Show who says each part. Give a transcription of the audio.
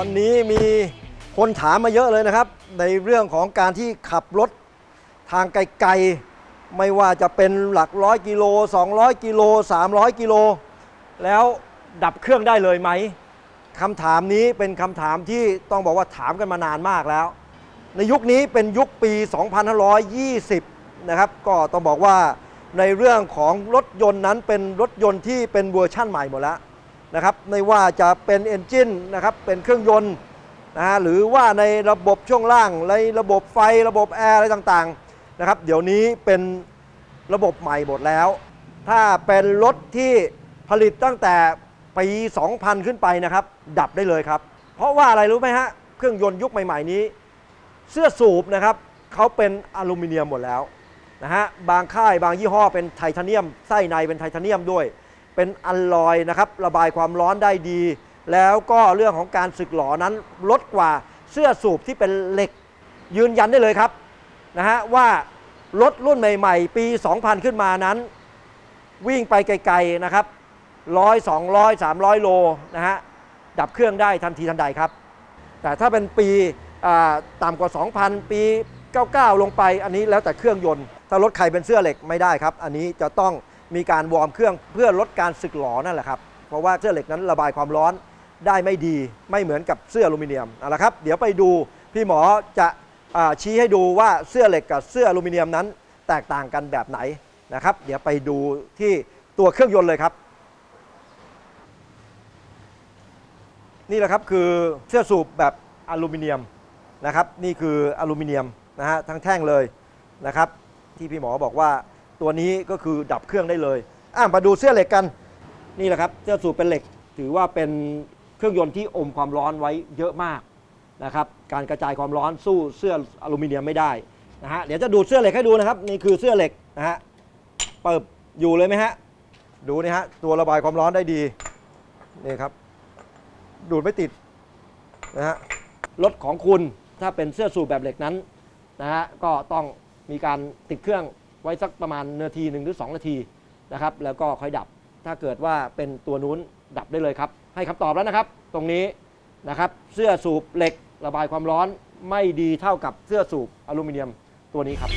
Speaker 1: วันี้มีคนถามมาเยอะเลยนะครับ ในเรื่องของการที่ขับรถทางไกลๆ ไม่ว่าจะเป็นหลักร้อยกิโล 200 กิโล 300 กิโล แล้วดับเครื่องได้เลยไหมคำถามนี้เป็นคำถามที่ต้องบอกว่าถามกันมานานมากแล้ว ในยุคนี้เป็นยุคปี 2520 นะครับ ก็ต้องบอกว่าในเรื่องของรถยนต์นั้นเป็นรถยนต์ที่เป็นเวอร์ชั่นใหม่หมดแล้ว นะครับไม่ว่าจะเป็นเอนจินนะครับเป็นเครื่องยนต์นะฮะหรือว่าในระบบช่วงล่างในระบบไฟระบบแอร์อะไรต่างๆนะครับเดี๋ยวนี้เป็นระบบใหม่หมดแล้ว ถ้าเป็นรถที่ผลิตตั้งแต่ปี 2000 ขึ้นไปนะครับ ดับได้เลยครับ เพราะว่าอะไรรู้ไหมฮะเครื่องยนต์ยุคใหม่ๆนี้ เสื้อสูบนะครับเขาเป็นอลูมิเนียมหมดแล้วนะฮะบางค่ายบางยี่ห้อเป็นไทเทเนียมไส้ในเป็นไทเทเนียมด้วย เป็นอลลอยนะครับระบายความร้อนได้ดี แล้วก็เรื่องของการสึกหลอนั้นลดกว่าเสื้อสูบที่เป็นเหล็ก ยืนยันได้เลยครับนะฮะว่ารถรุ่นใหม่ ๆ ปี 2000 ขึ้นมานั้น วิ่งไปไกลๆนะครับร้อยสองร้อยสามร้อยโลนะฮะดับเครื่องได้ทันทีทันใดครับ แต่ถ้าเป็นปีต่ำกว่า 2,000 ปี 99 ลงไปอันนี้แล้วแต่เครื่องยนต์ ถ้ารถใครเป็นเสื้อเหล็กไม่ได้ครับ อันนี้จะต้อง มีการวอร์มเครื่องเพื่อลดการสึกหลอนั่นแหละครับ เพราะว่าเสื้อเหล็กนั้นระบายความร้อนได้ไม่ดี ไม่เหมือนกับเสื้ออลูมิเนียมเอาละครับ เดี๋ยวไปดูพี่หมอจะอชี้ให้ดูว่าเสื้อเหล็กกับเสื้ออลูมิเนียมนั้น แตกต่างกันแบบไหนนะครับ เดี๋ยวไปดูที่ตัวเครื่องยนต์เลยครับ นี่แหละครับคือเสื้อสูบแบบอลูมิเนียมนะครับ นี่คืออลูมิเนียมนะฮะทั้งแท่งเลยนะครับ ที่พี่หมอบอกว่า ตัวนี้ก็คือดับเครื่องได้เลยอะมาดูเสื้อเหล็กกันนี่แหละครับเสื้อสูบเป็นเหล็ก ถือว่าเป็นเครื่องยนต์ที่อมความร้อนไว้เยอะมากนะครับการกระจายความร้อนสู้เสื้ออลูมิเนียมไม่ได้นะฮะเดี๋ยวจะดูเสื้อเหล็กให้ดูนะครับนี่คือเสื้อเหล็กนะฮะเปิบอยู่เลยไหมฮะดูนี่ฮะตัวระบายความร้อนได้ดีนี่ครับดูดไม่ติดนะฮะรถของคุณถ้าเป็นเสื้อสูบแบบเหล็กนั้นนะฮะก็ต้องมีการติดเครื่อง ไว้สักประมาณนาทีหนึ่งหรือ 2 นาทีนะครับ แล้วก็ค่อยดับ ถ้าเกิดว่าเป็นตัวนู้นดับได้เลยครับ ให้คำตอบแล้วนะครับ ตรงนี้นะครับ เสื้อสูบเหล็กระบายความร้อนไม่ดีเท่ากับเสื้อสูบอลูมิเนียมตัวนี้ครับ